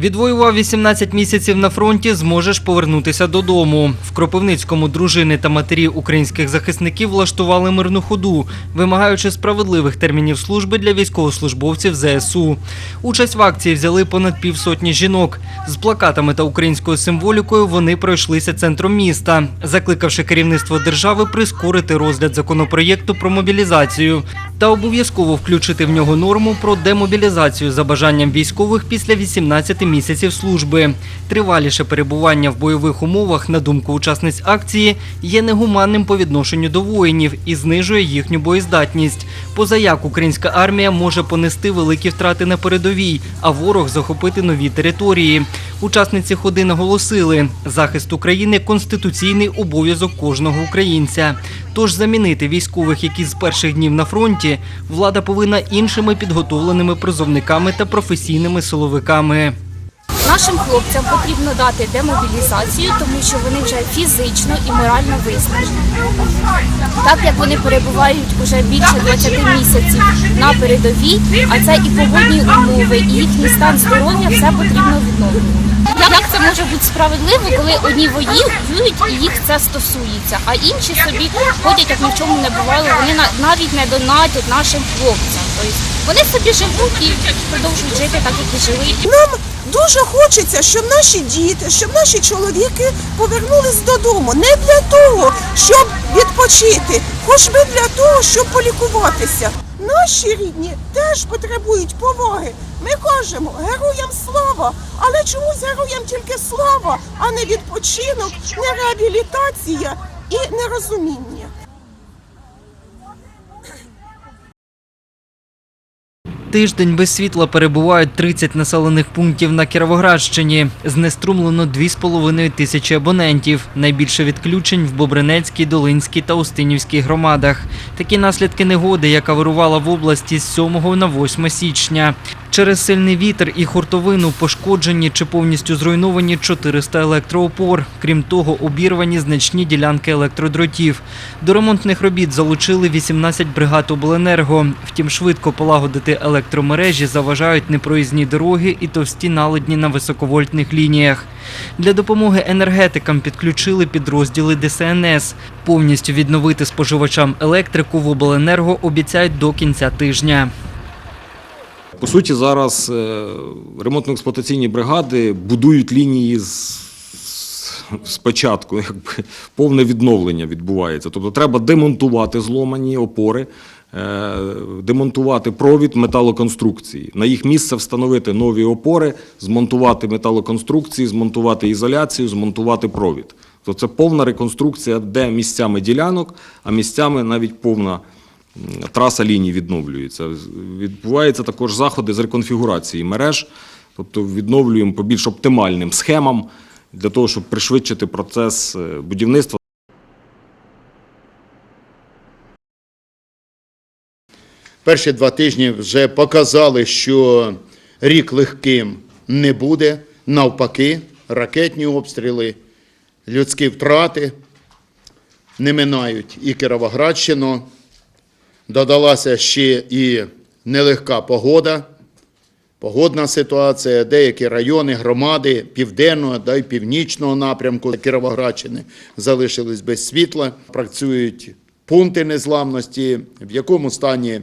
Відвоював 18 місяців на фронті, зможеш повернутися додому. В Кропивницькому дружини та матері українських захисників влаштували мирну ходу, вимагаючи справедливих термінів служби для військовослужбовців ЗСУ. Участь в акції взяли понад півсотні жінок. З плакатами та українською символікою вони пройшлися центром міста, закликавши керівництво держави прискорити розгляд законопроєкту про мобілізацію та обов'язково включити в нього норму про демобілізацію за бажанням військових після 18 місяців служби. Триваліше перебування в бойових умовах, на думку учасниць акції, є негуманним по відношенню до воїнів і знижує їхню боєздатність. Позаяк українська армія може понести великі втрати на передовій, а ворог захопити нові території. Учасниці ходи наголосили, захист України конституційний обов'язок кожного українця. Тож замінити військових, які з перших днів на фронті, влада повинна іншими підготовленими призовниками та професійними силовиками. Нашим хлопцям потрібно дати демобілізацію, тому що вони вже фізично і морально виснажені. Так як вони перебувають уже більше 20 місяців на передовій, а це і погодні умови, і їхній стан здоров'я все потрібно відновлювати. Як це може бути справедливо, коли одні воюють і їх це стосується, а інші собі ходять, як ні не бувало, вони навіть не донатять нашим хлопцям. Тобто вони собі живуть і продовжують жити так, як і жили. Дуже хочеться, щоб наші діти, щоб наші чоловіки повернулись додому. Не для того, щоб відпочити, хоч би для того, щоб полікуватися. Наші рідні теж потребують поваги. Ми кажемо героям слава, але чомусь героям тільки слава, а не відпочинок, не реабілітація і нерозуміння. Тиждень без світла перебувають 30 населених пунктів на Кіровоградщині. Знеструмлено 2,5 тисячі абонентів. Найбільше відключень в Бобринецькій, Долинській та Устинівській громадах. Такі наслідки негоди, яка вирувала в області з 7 на 8 січня. Через сильний вітер і хуртовину пошкоджені чи повністю зруйновані 400 електроопор. Крім того, обірвані значні ділянки електродротів. До ремонтних робіт залучили 18 бригад обленерго. Втім, швидко полагодити електромережі заважають непроїзні дороги і товсті наледні на високовольтних лініях. Для допомоги енергетикам підключили підрозділи ДСНС. Повністю відновити споживачам електрику в обленерго обіцяють до кінця тижня. По суті, зараз е, ремонтно-експлуатаційні бригади будують лінії з спочатку, якби повне відновлення відбувається. Тобто треба демонтувати зломані опори, е, демонтувати провід металоконструкції. На їх місце встановити нові опори, змонтувати металоконструкції, змонтувати ізоляцію, змонтувати провід. Тобто це повна реконструкція, де місцями ділянок, а місцями навіть повна траса ліній відновлюється. Відбуваються також заходи з реконфігурації мереж, тобто відновлюємо по більш оптимальним схемам для того, щоб пришвидшити процес е, будівництва. Перші два тижні вже показали, що рік легким не буде. Навпаки, ракетні обстріли, людські втрати не минають і Кіровоградщину. Додалася ще і нелегка погода, погодна ситуація. Деякі райони, громади південного та й північного напрямку Кіровоградщини залишились без світла. Працюють пункти незламності, в якому стані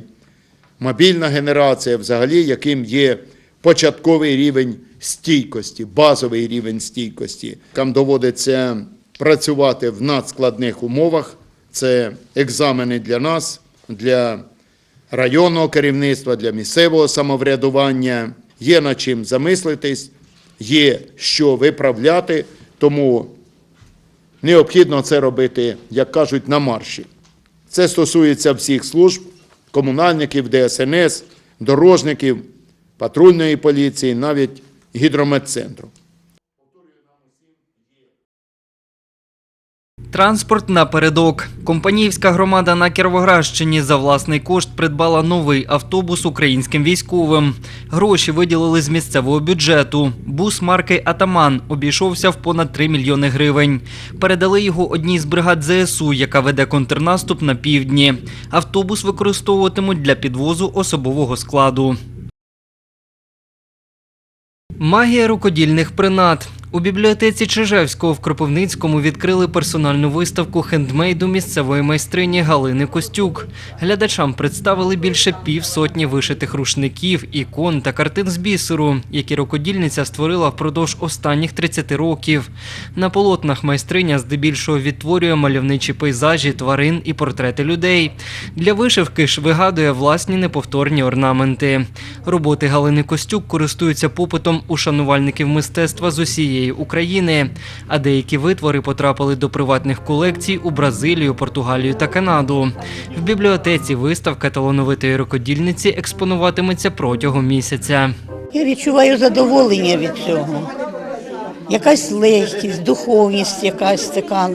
мобільна генерація, взагалі, яким є початковий рівень стійкості, базовий рівень стійкості. Там доводиться працювати в надскладних умовах. Це екзамени для нас, для районного керівництва, для місцевого самоврядування. Є над чим замислитись, є що виправляти, тому необхідно це робити, як кажуть, на марші. Це стосується всіх служб, комунальників, ДСНС, дорожників, патрульної поліції, навіть гідрометцентру. Транспорт напередок. Компаніївська громада на Кіровоградщині за власний кошт придбала новий автобус українським військовим. Гроші виділили з місцевого бюджету. Бус марки Атаман обійшовся в понад 3 мільйони гривень. Передали його одній з бригад ЗСУ, яка веде контрнаступ на півдні. Автобус використовуватимуть для підвозу особового складу. Магія рукодільних принад. У бібліотеці Чижевського в Кропивницькому відкрили персональну виставку хендмейду місцевої майстрині Галини Костюк. Глядачам представили більше півсотні вишитих рушників, ікон та картин з бісеру, які рукодільниця створила впродовж останніх 30 років. На полотнах майстриня здебільшого відтворює мальовничі пейзажі, тварин і портрети людей. Для вишивки ж вигадує власні неповторні орнаменти. Роботи Галини Костюк користуються попитом у шанувальників мистецтва з усієї України, а деякі витвори потрапили до приватних колекцій у Бразилію, Португалію та Канаду. В бібліотеці виставка талановитої рукодільниці експонуватиметься протягом місяця. Я відчуваю задоволення від цього. Якась легкість, духовність якась така,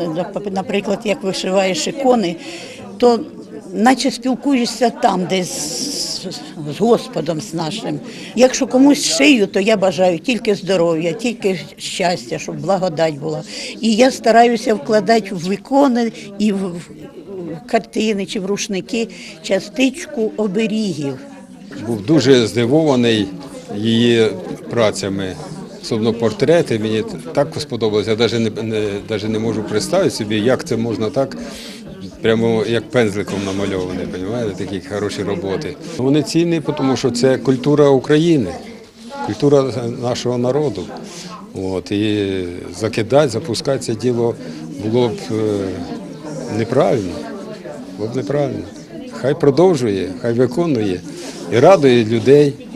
наприклад, як вишиваєш ікони, то наче спілкуєшся там, десь з- з Господом з нашим. Якщо комусь шию, то я бажаю тільки здоров'я, тільки щастя, щоб благодать була. І я стараюся вкладати в ікони і в картини чи в рушники частичку оберігів. був дуже здивований її працями. Особливо портрети мені так сподобалося. Я навіть не, не, навіть не можу представити собі, як це можна так, прямо як пензликом намальовані, розумієте, такі хороші роботи. Вони цінні, тому що це культура України, культура нашого народу. От, і закидати, запускати це діло було б е, неправильно. Було б неправильно. Хай продовжує, хай виконує і радує людей.